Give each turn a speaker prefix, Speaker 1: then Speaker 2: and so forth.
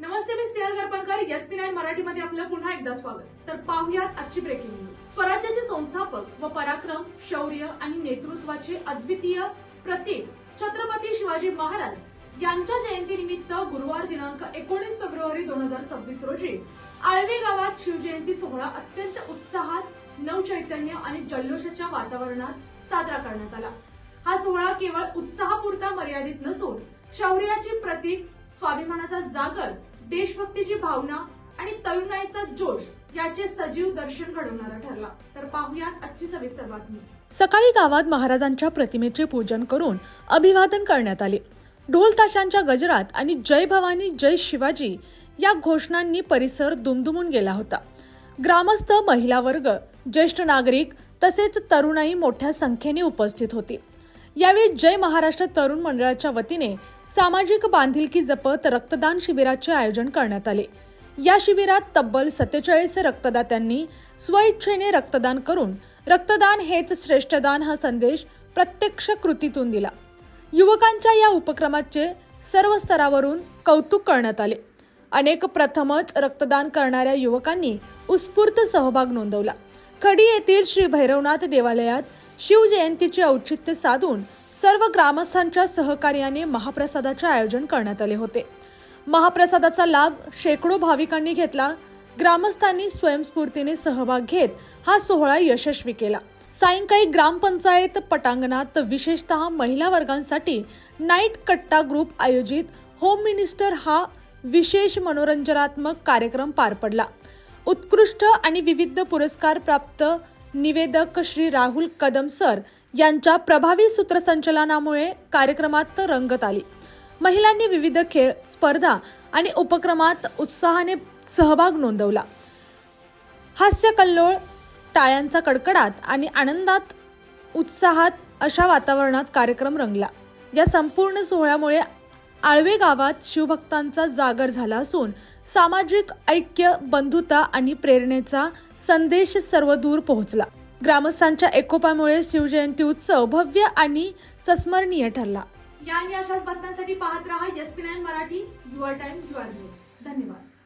Speaker 1: नमस्ते मी Snehal Garpankar S P nine मराठीमध्ये आपलं पुन्हा एकदा स्वागत. तर पाहुयात आजची ब्रेकिंग न्यूज स्वराज्याचे संस्थापक व पराक्रम शौर्य आणि नेतृत्वाचे अद्वितीय प्रतीक छत्रपती शिवाजी महाराज यांच्या जयंतीनिमित्त गुरुवार दिनांक एकोणीस फेब्रुवारी दोन हजार सव्वीस रोजी आळवे गावात शिवजयंती सोहळा अत्यंत उत्साहात नवचैतन्य आणि जल्लोषाच्या वातावरणात साजरा करण्यात आला. हा सोहळा केवळ उत्साहापुरता मर्यादित नसून शौर्याची प्रतीक स्वाभिमानाचा जागर देशभक्तीची भावना आणि तरुणाईचा जोश याचे सजीव दर्शन घडवणारा ठरला. तर पाहुयात आजची सविस्तर बातमी.
Speaker 2: सकाळी गावात महाराजांच्या प्रतिमेचे पूजन करून अभिवादन करण्यात आले. ढोल ताशांच्या गजरात आणि जय भवानी जय शिवाजी या घोषणांनी परिसर दुमदुमून गेला होता. ग्रामस्थ महिला वर्ग ज्येष्ठ नागरिक तसेच तरुणाई मोठ्या संख्येने उपस्थित होती. यावेळी जय महाराष्ट्र तरुण मंडळाच्या वतीने सामाजिक बांधिलकी जपत रक्तदान शिबिराचे आयोजन करण्यात आले. या शिबिरात तब्बल सत्तेचाळीस रक्तदात्यांनी स्वइच्छेने रक्तदान करून रक्तदान हेच श्रेष्ठदान हा संदेश प्रत्यक्ष कृतीतून दिला. युवकांच्या या उपक्रमाचे सर्व स्तरावरून कौतुक करण्यात आले. अनेक प्रथमच रक्तदान करणाऱ्या युवकांनी उत्स्फूर्त सहभाग नोंदवला. खडी येथील श्री भैरवनाथ देवालयात शिवजयंतीचे औचित्य साधून सर्व ग्रामस्थांच्या सहकार्याने महाप्रसादाचे आयोजन करण्यात आले होते. महाप्रसादाचा लाभ शेकडो भाविकांनी घेतला. ग्रामस्थांनी स्वयंस्फूर्तीने सहभाग घेत हा सोहळा यशस्वी केला. सायंकाळी ग्रामपंचायत पटांगणात विशेषतः महिला वर्गांसाठी नाईट कट्टा ग्रुप आयोजित होम मिनिस्टर हा विशेष मनोरंजनात्मक कार्यक्रम पार पडला. उत्कृष्ट आणि विविध पुरस्कार प्राप्त निवेदक श्री राहुल कदम सर यांच्या प्रभावी सूत्रसंचलनामुळे कार्यक्रमात रंगत आली. महिलांनी विविध खेळ स्पर्धा आणि उपक्रमात उत्साहाने सहभाग नोंदवला. हास्य कल्लोळ टाळ्यांचा कडकडाट आणि आनंदात उत्साहात अशा वातावरणात कार्यक्रम रंगला. या संपूर्ण सोहळ्यामुळे आळवे गावात शिवभक्तांचा जागर झाला असून सामाजिक ऐक्य बंधुता आणि प्रेरणेचा संदेश सर्वदूर पोहोचला. ग्रामस्थांच्या एकोपामुळे शिवजयंती उत्सव भव्य आणि संस्मरणीय ठरला.
Speaker 1: या आणि अशाच बातम्यांसाठी पाहत राहा S P nine Marathi your time your news धन्यवाद.